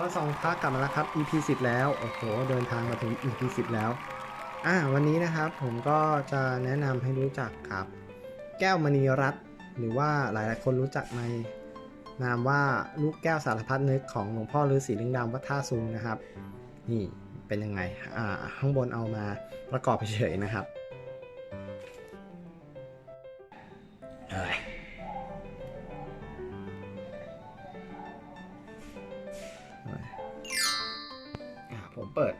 ก็สองพักกลับมาแล้วครับ EP 10แล้ว โอ้โห เดินทางมาถึง EP 10แล้ว อ่า วันนี้นะครับผมก็จะแนะนำให้รู้จักกับ แก้วมณีรัตน์หรือว่าหลายๆ คนรู้จักในนามว่าลูกแก้วสารพัดนึกของหลวงพ่อฤาษีลิงดำวัดท่าซุงนะครับ นี่เป็นยังไง อ่า ข้างบนเอามาประกอบเฉยๆนะครับ เปิด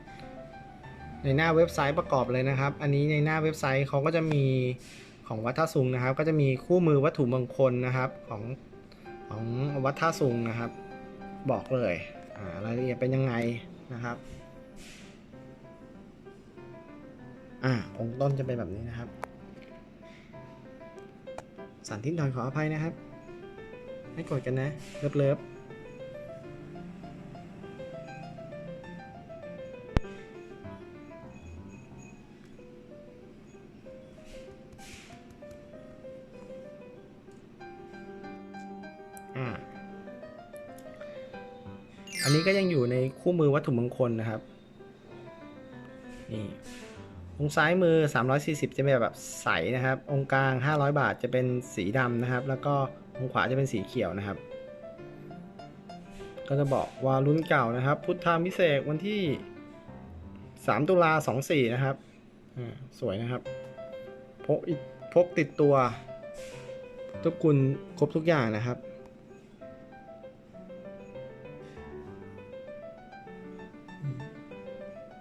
ในหน้าเว็บไซต์ประกอบเลยนะครับ อันนี้ในหน้าเว็บไซต์เขาก็จะมีของวัดท่าซุงนะครับ ก็จะมีคู่มือวัตถุมงคลนะครับของของวัดท่าซุงนะครับ บอกเลยรายละเอียดเป็นยังไงนะครับอ่าองค์ต้นจะเป็นแบบนี้นะครับ สันทิษฐานขออภัยนะครับไม่กดกันนะ เลิฟเลิฟ อันนี้ก็ยังอยู่ในคู่มือวัตถุมงคลนะครับ นี่องค์ซ้ายมือ 340 จะเป็นแบบใสนะครับ องค์กลาง 500 บาทจะเป็นสีดำนะครับ แล้วก็องค์ขวาจะเป็นสีเขียวนะครับ ก็จะบอกว่ารุ่นเก่านะครับ พุทธามิเศษวันที่ 3 ตุลา24 นะครับอ่าสวยนะครับพกอีกพกติดตัว ทุกคุณครบทุกอย่างนะครับ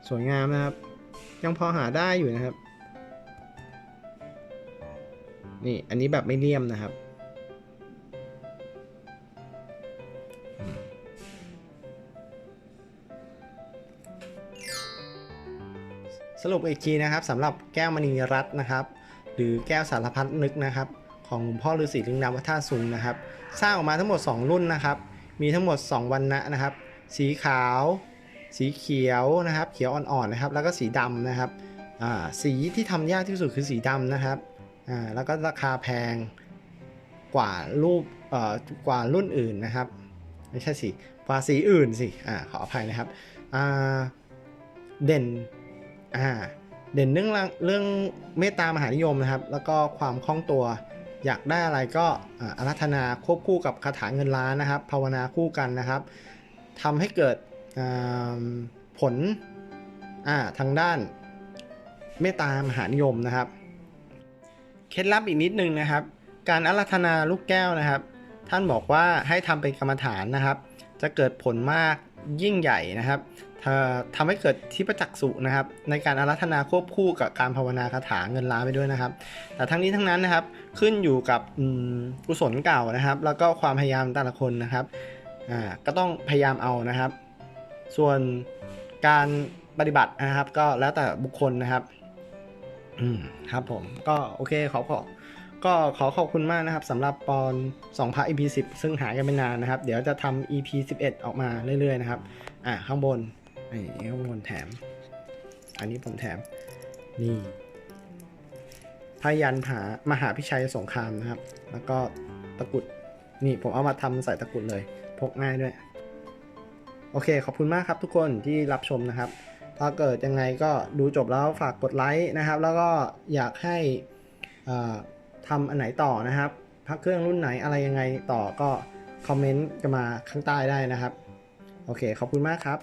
สวยงามนะครับ ยังพอหาได้อยู่นะครับ นี่อันนี้แบบไม่เลี่ยมนะครับ สรุปอีกทีนะครับสำหรับแก้วมณีรัตน์นะครับ หรือแก้วสารพัดนึกนะครับของหลวงพ่อฤาษีลิงดำวัดท่าซุงนะครับ สร้างออกมาทั้งหมด 2 รุ่นนะครับ มีทั้งหมด 2 วันนะนะครับ สีขาว สีเขียวนะครับเขียวอ่อนๆนะครับ แล้วก็สีดำนะครับสีที่ทำยากที่สุดคือสีดำนะครับแล้วก็ราคาแพงกว่ารูปกว่ารุ่นอื่นนะครับไม่ใช่สิกว่าสีอื่นสิอขออภัยนะครับเด่นเด่นเรื่องเรื่องเมตตามหานิยมนะครับ แล้วก็ความคล่องตัวอยากได้อะไรก็อารัธนาควบคู่กับคาถาเงินล้านนะครับ ภาวนาคู่กันนะครับทำให้เกิด ผลทางด้านเมตตามหานิยมนะครับ เคล็ดลับอีกนิดนึงนะครับ การอารัธนาลูกแก้วนะครับ ท่านบอกว่าให้ทำเป็นกรรมฐานนะครับ จะเกิดผลมากยิ่งใหญ่นะครับถ้าทำให้เกิดที่ประจักษ์สุนะครับ ในการอารัธนาควบคู่กับการภาวนาคาถาเงินล้านไปด้วยนะครับ แต่ทั้งนี้ทั้งนั้นนะครับขึ้นอยู่กับกุศลเก่านะครับ แล้วก็ความพยายามแต่ละคนนะครับก็ต้องพยายามเอานะครับ ส่วนการปฏิบัตินะครับ ก็แล้วแต่บุคคลนะครับ อืมครับผมก็โอเคขอขอก็ขอขอบคุณมากนะครับสำหรับปอน2พร์ท EP 10ซึ่งหายกันไปนานนะครับ เดี๋ยวจะทำ EP 11 ออกมาเรื่อยๆนะครับ อ่าข้างบนนี่ข้างบนแถม อันนี้ผมแถม นี่พายันหามหาพิชัยสงครามนะครับ แล้วก็ตะกุด นี่ผมเอามาทำใส่ตะกุดเลย พกง่ายด้วย อเค ขอบคุณมากครับทุกคนที่รับชมนะครับ ถ้าเกิดยังไงก็ดูจบแล้วฝากกดไลค์นะครับ แล้วก็อยากให้ทำอันไหนต่อนะครับพักเครื่องรุ่นไหนอะไรยังไงต่อก็คอมเมนต์กันมาข้างใต้ได้นะครับ โอเค ขอบคุณมากครับ